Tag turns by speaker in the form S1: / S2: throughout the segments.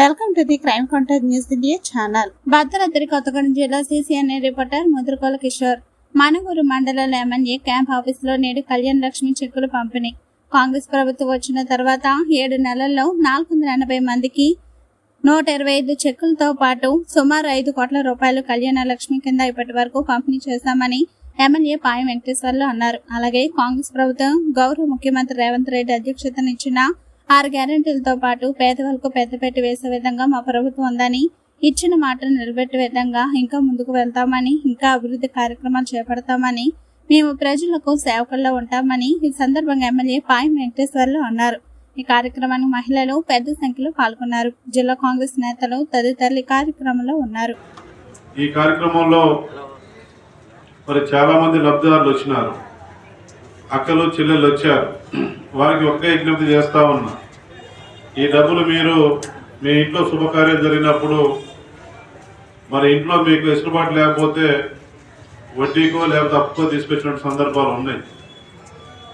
S1: Welcome to the crime contact news India channel. Bhadradri Kothagudem జిల్లా CCNA reporter Mudrakola Kishore. Manuguru మండలం MLA camp ఆఫీసులో నేడు కళ్యాణ్ లక్ష్మి చెక్కులు పంపిణీ. కాంగ్రెస్ ప్రభుత్వం వచ్చిన తర్వాత ఏడు నెలల్లో నాలుగు వందల ఎనభై మందికి నూట ఇరవై ఐదు చెక్కులతో పాటు సుమారు ఐదు కోట్ల రూపాయలు కళ్యాణ లక్ష్మి కింద ఇప్పటి వరకు పంపిణీ చేశామని ఎమ్మెల్యే పాయం వెంకటేశ్వర్లు అన్నారు. అలాగే కాంగ్రెస్ ప్రభుత్వం గౌరవ ముఖ్యమంత్రి రేవంత్ రెడ్డి అధ్యక్షతనిచ్చిన ఆరు గ్యారెంటీలతో పాటు పేదవాళ్ళకు పెద్దపెట్టి వేసే విధంగా మా ప్రభుత్వం ఉందని ఇచ్చిన మాటను నిలబెట్టే విధంగా ఇంకా ముందుకు వెళ్తామని ఇంకా అభివృద్ధి కార్యక్రమాలు చేపడతామని మేము ప్రజలకు సేవకుల్లో ఉంటామని ఈ సందర్భంగా ఎమ్మెల్యే పాయం వెంకటేశ్వర్లు అన్నారు. ఈ కార్యక్రమానికి మహిళలు పెద్ద సంఖ్యలో పాల్గొన్నారు. జిల్లా కాంగ్రెస్ నేతలు తదితరులు ఈ కార్యక్రమంలో ఉన్నారు.
S2: ఈ కార్యక్రమంలో మరి చాలా మంది లబ్ధిదారులు వచ్చినారు. అక్కలు చెల్లెలు వచ్చారు. వారికి ఒకే విజ్ఞప్తి చేస్తా ఉన్నా. ఈ డబ్బులు మీరు మీ ఇంట్లో శుభకార్యం జరిగినప్పుడు మరి ఇంట్లో మీకు వెసులుబాటు లేకపోతే వడ్డీకో లేకపోతే అప్పుకో తీసుకొచ్చిన సందర్భాలు ఉన్నాయి.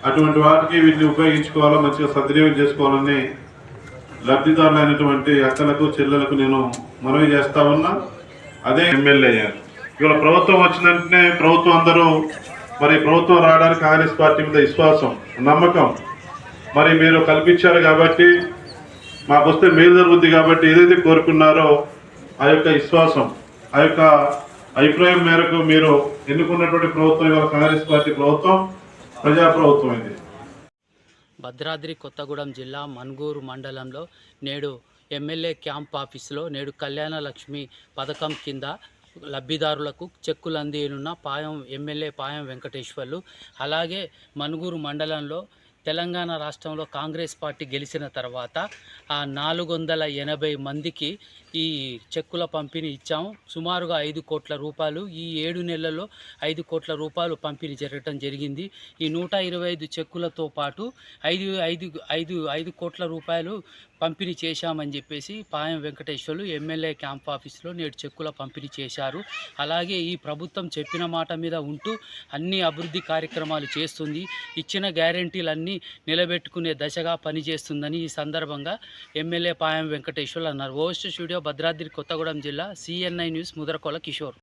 S2: అటువంటి వాటికి వీటిని ఉపయోగించుకోవాలో మంచిగా సద్వినియోగం చేసుకోవాలని లబ్ధిదారులైనటువంటి అక్కలకు చెల్లెలకు నేను మనవి చేస్తా ఉన్నా. అదే ఎమ్మెల్యే అయ్యారు ఇవాళ ప్రభుత్వం వచ్చినంటనే ప్రభుత్వం అందరూ మరి ప్రభుత్వం రావడానికి కాంగ్రెస్ పార్టీ మీద విశ్వాసం నమ్మకం మరి మీరు కల్పించారు కాబట్టి మాకు వస్తే మేలు జరుగుద్ది కాబట్టి ఏదైతే కోరుకున్నారో ఆ యొక్క విశ్వాసం ఆ యొక్క అభిప్రాయం మేరకు మీరు ఎన్నుకున్నటువంటి ప్రభుత్వం ఇవాళ కాంగ్రెస్ పార్టీ ప్రభుత్వం ప్రజా ప్రభుత్వం ఇది.
S3: భద్రాద్రి కొత్తగూడెం జిల్లా మన్గూరు మండలంలో నేడు ఎమ్మెల్యే క్యాంప్ ఆఫీసులో నేడు కళ్యాణ లక్ష్మి పథకం కింద లబ్ధిదారులకు చెక్కులు అందియనున్న పాయం ఎమ్మెల్యే పాయం వెంకటేశ్వర్లు అలాగే మనుగూరు మండలంలో తెలంగాణ రాష్ట్రంలో కాంగ్రెస్ పార్టీ గెలిచిన తర్వాత ఆ నాలుగు వందల ఎనభై మందికి ఈ చెక్కుల పంపిణీ ఇచ్చాము. సుమారుగా ఐదు కోట్ల రూపాయలు ఈ ఏడు నెలల్లో ఐదు కోట్ల రూపాయలు పంపిణీ జరగటం జరిగింది. ఈ నూట ఇరవై ఐదు చెక్కులతో పాటు ఐదు ఐదు ఐదు ఐదు కోట్ల రూపాయలు పంపిణీ చేశామని చెప్పేసి పాయం వెంకటేశ్వర్లు ఎమ్మెల్యే క్యాంప్ ఆఫీస్లో నేడు చెక్కుల పంపిణీ చేశారు. అలాగే ఈ ప్రభుత్వం చెప్పిన మాట మీద ఉంటూ అన్ని అభివృద్ధి కార్యక్రమాలు చేస్తుంది. ఇచ్చిన గ్యారంటీలన్నీ నిలబెట్టుకునే దశగా పనిచేస్తుందని ఈ సందర్భంగా ఎమ్మెల్యే పాయం వెంకటేశ్వర్లు అన్నారు. ఓస్ట్ స్టూడియో భద్రాద్రి కొత్తగూడెం జిల్లా సిఎన్ఐ న్యూస్ ముదరకొల కిషోర్.